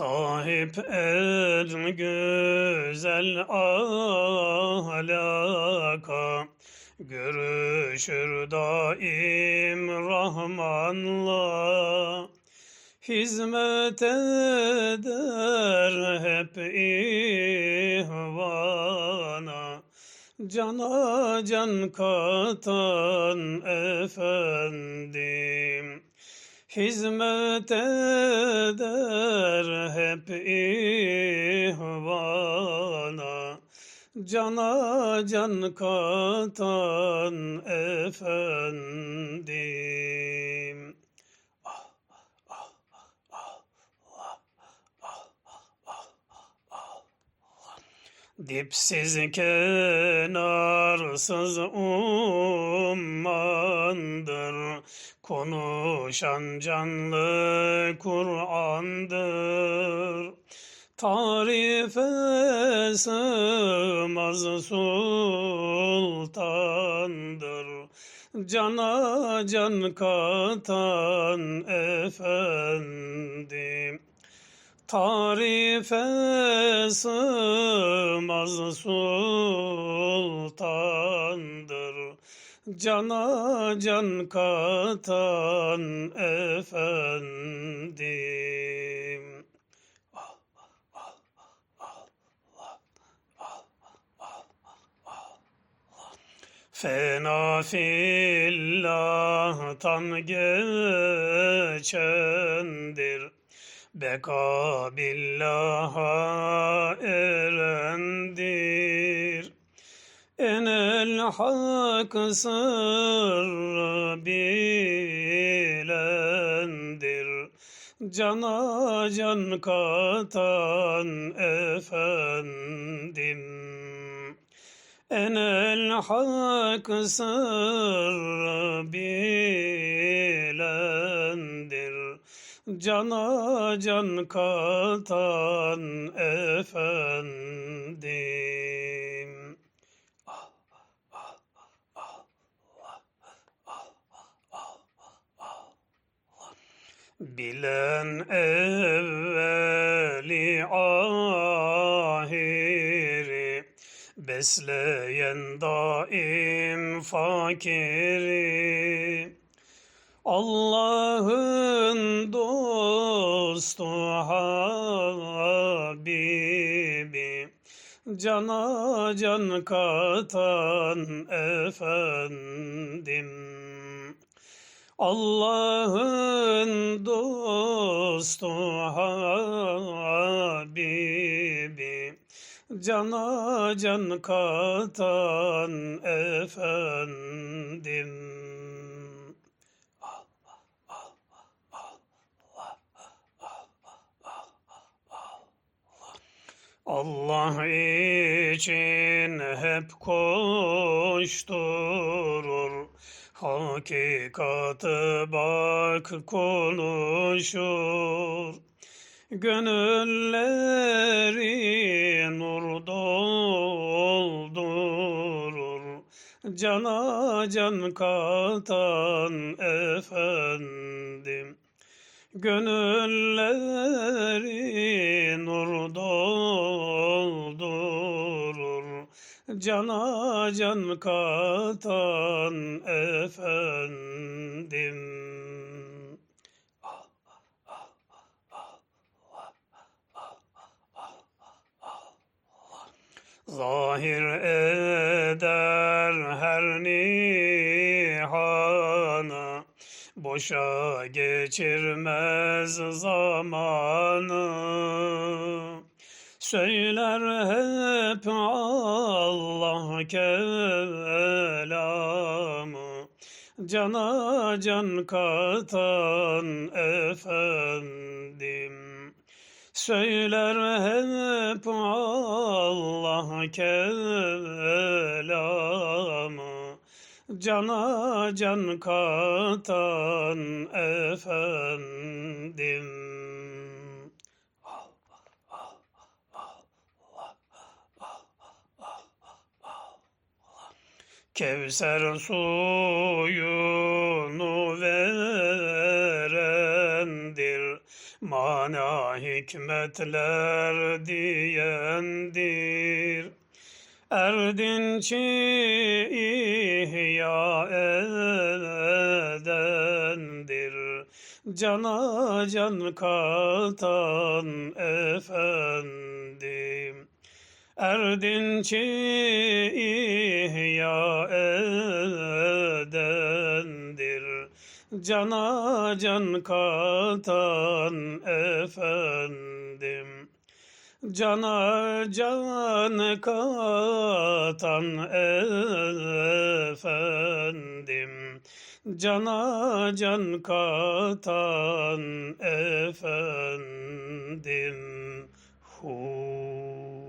Sahip er güzel ahlaka. Görüşür daim Rahman'la. Hizmet eder hep ihvana. Cana can katan efendim. Hizmet eder hep ihvana. Cana can katan efendim Dipsiz kenarsız ummandır. Konuşan canlı Kur'an'dır. Tarife sığmaz sultandır. Cana can katan efendim Tarife sığmaz sultandır. Cana can katan efendim. Fena fillahtan geçendir Beka billaha erendir. Enel hak sırrı bilendir. Cana can katan efendim. Enel hak sırrı bilendir Cana can katan efendim. Bilen evveli ahiri Besleyen daim fakiri. Allah'ın dostu Habibi Cana can katan efendim. Allah'ın dostu Habibi Cana can katan efendim Allah için hep koşturur. Hakikatı bak konuşur. Gönülleri nur doldurur Cana can katan efendim Gönülleri nur doldurur. Cana can katan efendim. Zahir eder her nihana Boşa geçirmez zamanı. Söyler hep Allah kelamı. Cana can katan efendim. Söyler hep Allah kelamı Cana can katan efendim Kevser suyunu verendir mana hikmetler diyendir. Erdinçi Cana can katan efendim. Erdinçi ihya edendir. Cana can katan efendim. Cana can katan efendim. Cana can katan efendim. Hu.